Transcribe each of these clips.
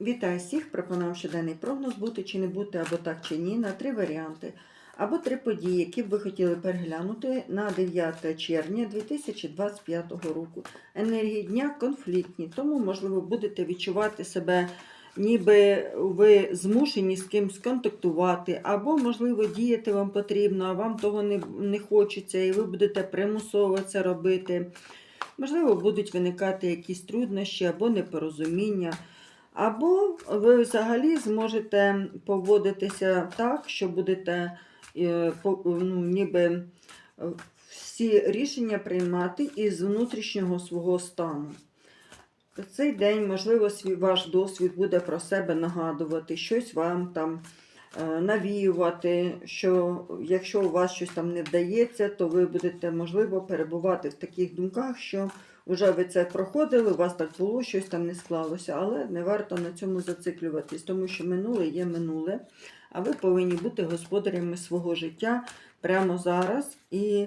Вітаю всіх! Пропоную щоденний прогноз бути чи не бути, або так чи ні, на три варіанти. Або три події, які б ви хотіли переглянути на 9 червня 2025 року. Енергії дня конфліктні, тому, можливо, будете відчувати себе, ніби ви змушені з кимось контактувати, або, можливо, діяти вам потрібно, а вам того не, не хочеться, і ви будете примусово це робити. Можливо, будуть виникати якісь труднощі або непорозуміння. Або ви взагалі зможете поводитися так, що будете е, ну, ніби е, всі рішення приймати із внутрішнього свого стану. Цей день, можливо, свій ваш досвід буде про себе нагадувати, щось вам там е, навіювати, що якщо у вас щось там не вдається, то ви будете, можливо, перебувати в таких думках, що вже ви це проходили, у вас так було, щось там не склалося, але не варто на цьому зациклюватись, тому що минуле є минуле, а ви повинні бути господарями свого життя прямо зараз. І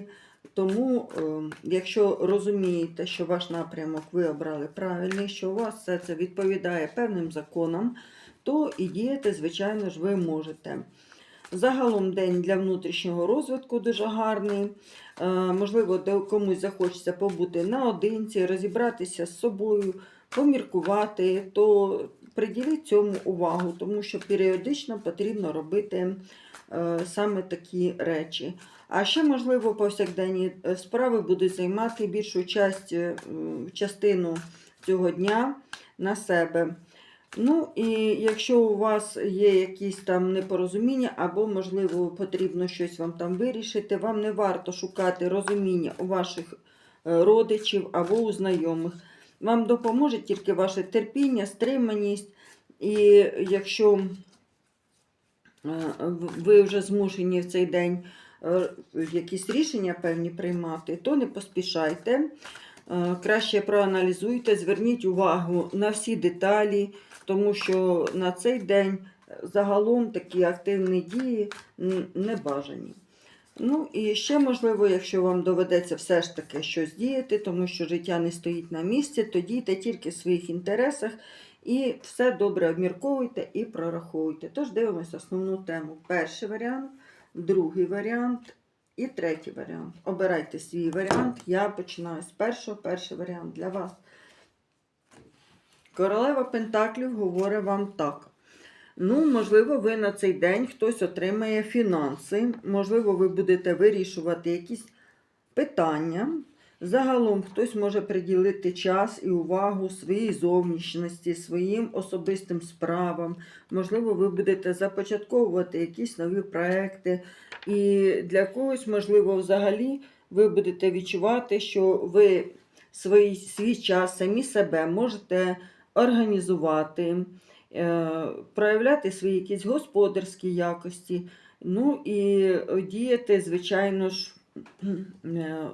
тому, е, якщо розумієте, що ваш напрямок ви обрали правильний, що у вас все це відповідає певним законам, то і діяти, звичайно ж, ви можете. Загалом день для внутрішнього розвитку дуже гарний. Е, Можливо, комусь захочеться побути наодинці, розібратися з собою, поміркувати, то приділіть цьому увагу, тому що періодично потрібно робити е, саме такі речі. А ще, можливо, повсякденні е, справи будуть займати більшу частину цього дня на себе. Ну і якщо у вас є якісь там непорозуміння, або, можливо, потрібно щось вам там вирішити, вам не варто шукати розуміння у ваших е, родичів або у знайомих. Вам допоможе тільки ваше терпіння, стриманість. І якщо е, ви вже змушені в цей день е, якісь рішення певні приймати, то не поспішайте. Е, Краще проаналізуйте, зверніть увагу на всі деталі, тому що на цей день загалом такі активні дії не бажані. Ну і ще можливо, якщо вам доведеться все ж таки щось діяти, тому що життя не стоїть на місці, то дійте тільки в своїх інтересах і все добре обмірковуйте і прораховуйте. Тож дивимося основну тему. Перший варіант, другий варіант і третій варіант. Обирайте свій варіант. Я починаю з першого. Перший варіант для вас. Королева Пентаклів говорить вам так. Ну, можливо, ви на цей день хтось отримає фінанси, можливо, ви будете вирішувати якісь питання. Загалом хтось може приділити час і увагу своїй зовнішності, своїм особистим справам. Можливо, ви будете започатковувати якісь нові проекти. І для когось, можливо, взагалі ви будете відчувати, що ви свій, свій час, самі себе можете організувати, е, проявляти свої якісь господарські якості, ну і діяти, звичайно ж,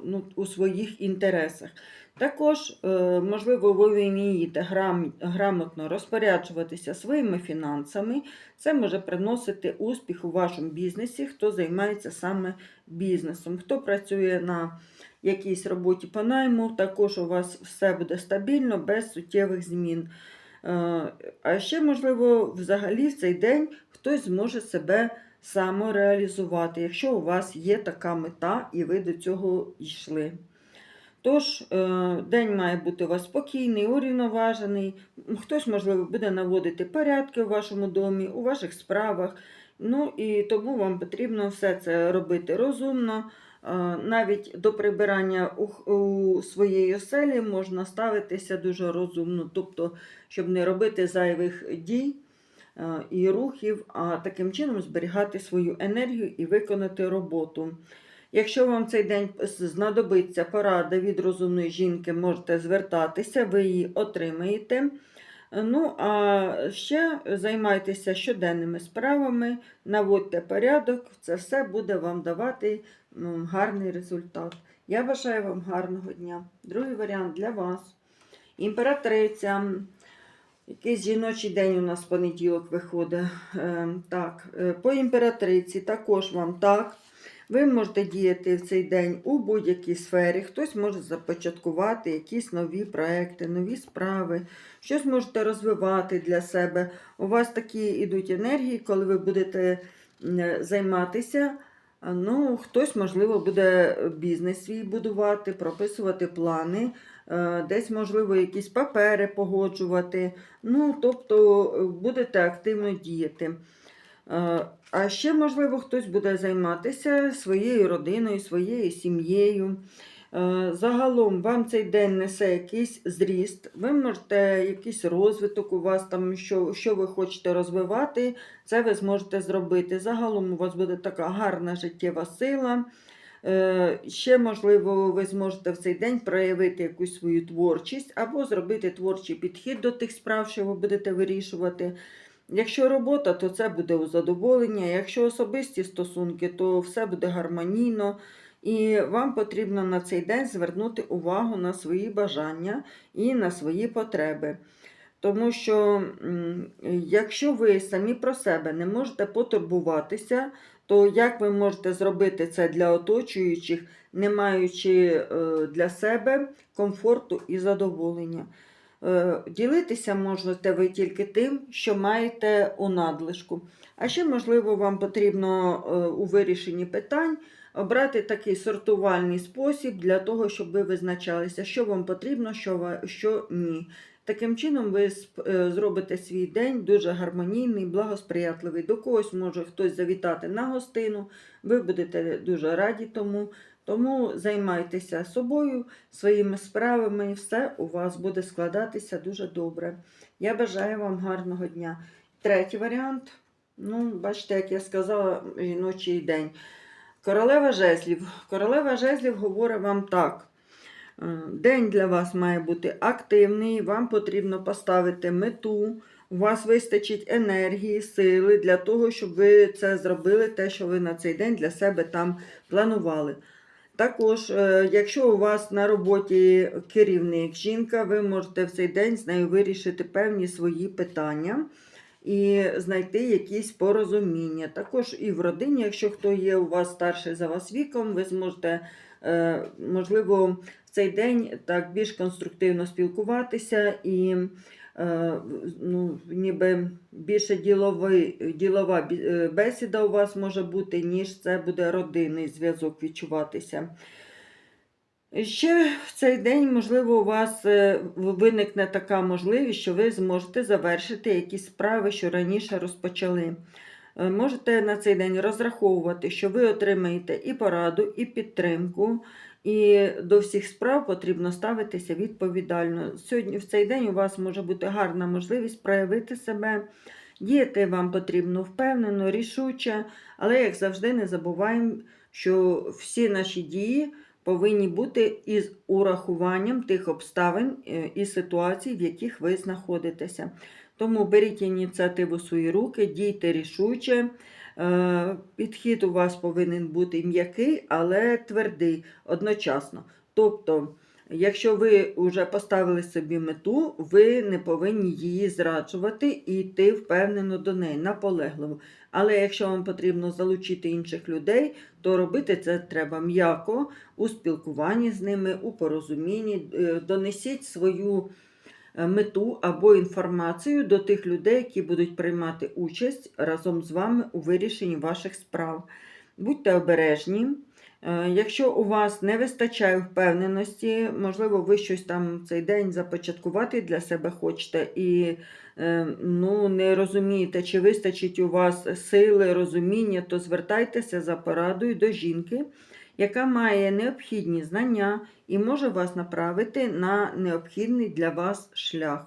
ну, у своїх інтересах. Також, е, можливо, ви вмієте грам, грамотно розпоряджуватися своїми фінансами. Це може приносити успіх у вашому бізнесі, хто займається саме бізнесом, хто працює на якійсь роботі по найму, також у вас все буде стабільно, без суттєвих змін. Е, А ще, можливо, взагалі в цей день хтось зможе себе самореалізувати, якщо у вас є така мета і ви до цього йшли. Тож, е, день має бути у вас спокійний, урівноважений. Хтось, можливо, буде наводити порядки у вашому домі, у ваших справах. Ну і тому вам потрібно все це робити розумно. Е, Навіть до прибирання у, своєї оселі можна ставитися дуже розумно, тобто, щоб не робити зайвих дій і рухів, а таким чином зберігати свою енергію і виконати роботу. Якщо вам цей день знадобиться порада від розумної жінки, можете звертатися, ви її отримаєте. Ну, а ще займайтеся щоденними справами, наводьте порядок, це все буде вам давати ну, гарний результат. Я бажаю вам гарного дня. Другий варіант для вас. Імператриця. Якийсь жіночий день у нас понеділок виходить. Е, так, е, по імператриці також вам так. Ви можете діяти в цей день у будь-якій сфері. Хтось може започаткувати якісь нові проекти, нові справи, щось можете розвивати для себе. У вас такі йдуть енергії, коли ви будете займатися. а, Ну, хтось, можливо, буде бізнес свій будувати, прописувати плани, е, десь, можливо, якісь папери погоджувати. Ну, тобто е, будете активно діяти. Е, А ще, можливо, хтось буде займатися своєю родиною, своєю сім'єю. Е, Загалом вам цей день несе якийсь зріст, ви можете якийсь розвиток у вас там, що, що ви хочете розвивати, це ви зможете зробити. Загалом у вас буде така гарна життєва сила. Е, Ще, можливо, ви зможете в цей день проявити якусь свою творчість або зробити творчий підхід до тих справ, що ви будете вирішувати. Якщо робота, то це буде у задоволення. Якщо особисті стосунки, то все буде гармонійно. І вам потрібно на цей день звернути увагу на свої бажання і на свої потреби. Тому що якщо ви самі про себе не можете потурбуватися, то як ви можете зробити це для оточуючих, не маючи е, для себе комфорту і задоволення? Е, Ділитися можете ви тільки тим, що маєте у надлишку. А ще, можливо, вам потрібно е, у вирішенні питань обрати такий сортувальний спосіб для того, щоб ви визначалися, що вам потрібно, що ні. Таким чином, ви е, зробите свій день дуже гармонійний, благосприятливий. До когось може хтось завітати на гостину, ви будете дуже раді тому. Тому займайтеся собою, своїми справами, і все у вас буде складатися дуже добре. Я бажаю вам гарного дня. Третій варіант. Ну, бачите, як я сказала, жіночий день. Королева жезлів. Королева жезлів говорить вам так. Е, День для вас має бути активний, вам потрібно поставити мету, у вас вистачить енергії, сили для того, щоб ви це зробили, те, що ви на цей день для себе там планували. Також, е, якщо у вас на роботі керівник жінка, ви можете в цей день з нею вирішити певні свої питання і знайти якісь порозуміння. Також і в родині, якщо хто є у вас старший за вас віком, ви зможете, е, можливо, в цей день так більш конструктивно спілкуватися і е, ну, ніби більше діловий, ділова е, бесіда у вас може бути, ніж це буде родинний зв'язок відчуватися. Ще в цей день, можливо, у вас е, виникне така можливість, що ви зможете завершити якісь справи, що раніше розпочали. Е, Можете на цей день розраховувати, що ви отримаєте і пораду, і підтримку, і до всіх справ потрібно ставитися відповідально. Сьогодні в цей день у вас може бути гарна можливість проявити себе. Діяти вам потрібно впевнено, рішуче, але, як завжди, не забуваємо, що всі наші дії повинні бути із урахуванням тих обставин е, і ситуацій, в яких ви знаходитеся. Тому беріть ініціативу в свої руки, дійте рішуче. Е, Підхід у вас повинен бути м'який, але твердий одночасно. Тобто, якщо ви вже поставили собі мету, ви не повинні її зраджувати і йти впевнено до неї, наполегливо. Але якщо вам потрібно залучити інших людей, то робити це треба м'яко, у спілкуванні з ними, у порозумінні. Е, Донесіть свою е, мету або інформацію до тих людей, які будуть приймати участь разом з вами у вирішенні ваших справ. Будьте обережні. Е, Якщо у вас не вистачає впевненості, можливо, ви щось там цей день започаткувати для себе хочете і е, ну, не розумієте, чи вистачить у вас сили, розуміння, то звертайтеся за порадою до жінки, яка має необхідні знання і може вас направити на необхідний для вас шлях.